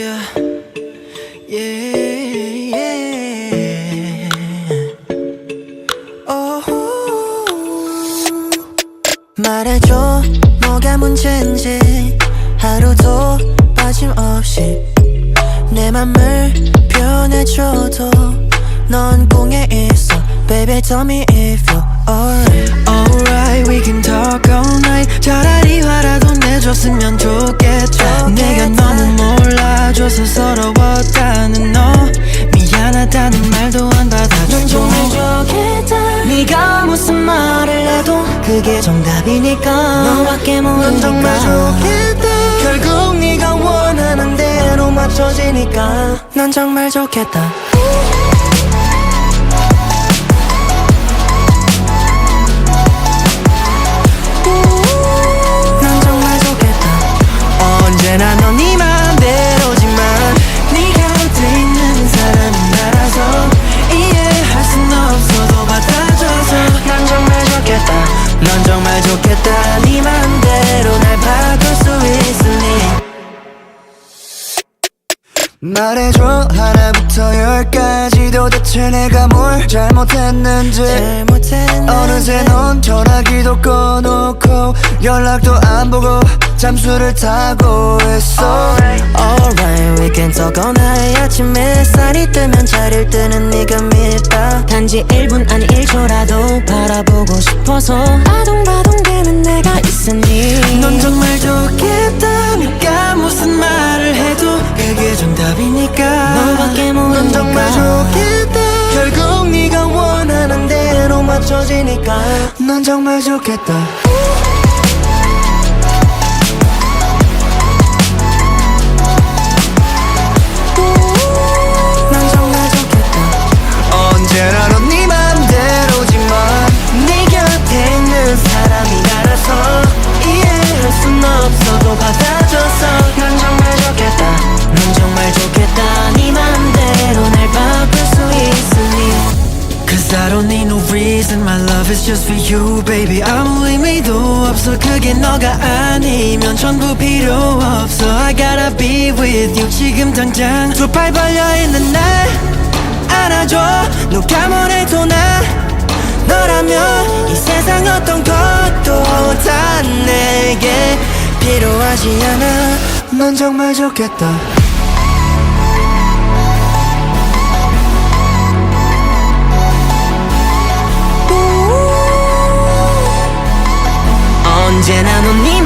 Yeah, yeah, yeah. Oh. 말해줘 뭐가 문제인지 하루도 빠짐없이 내 맘을 표현해줘도 넌 공에 있어 Baby tell me if you're alright Alright we can talk all night 차라리 화라도 내줬으면 좋겠 미안하다는 말도 안넌 받아주고 정말 좋겠다. 네가 무슨 말을 해도 그게 정답이니까. 너밖에 모르니까. 넌 정말 좋겠다. 결국 네가 원하는 대로 맞춰지니까. 넌 정말 좋겠다 말해줘. 하나부터 열까지 도대체 내가 뭘 잘못했는지. 잘못했는데 어느새 넌 전화기도 꺼놓고 연락도 안 보고 잠수를 타고 있어. Alright. We can talk all night 아침 햇살이 뜨면 자리를 뜨는 네가 밉다. 단지 1분 아니 1초라도 바라보고 싶어서. 아동바동되는 내가 있으니 넌 정말 좋겠다 don't need no reason My love is just for you baby. 아무 의미도 없어 그게 너가 아니면 전부 필요 없어. I gotta be with you 지금 당장. 두 팔 벌려 있는 날 안아줘. 누가 뭐래도 난 너라면 이 세상 어떤 것도 다 내게 필요하지 않아. 넌 정말 좋겠다 언제나 넌네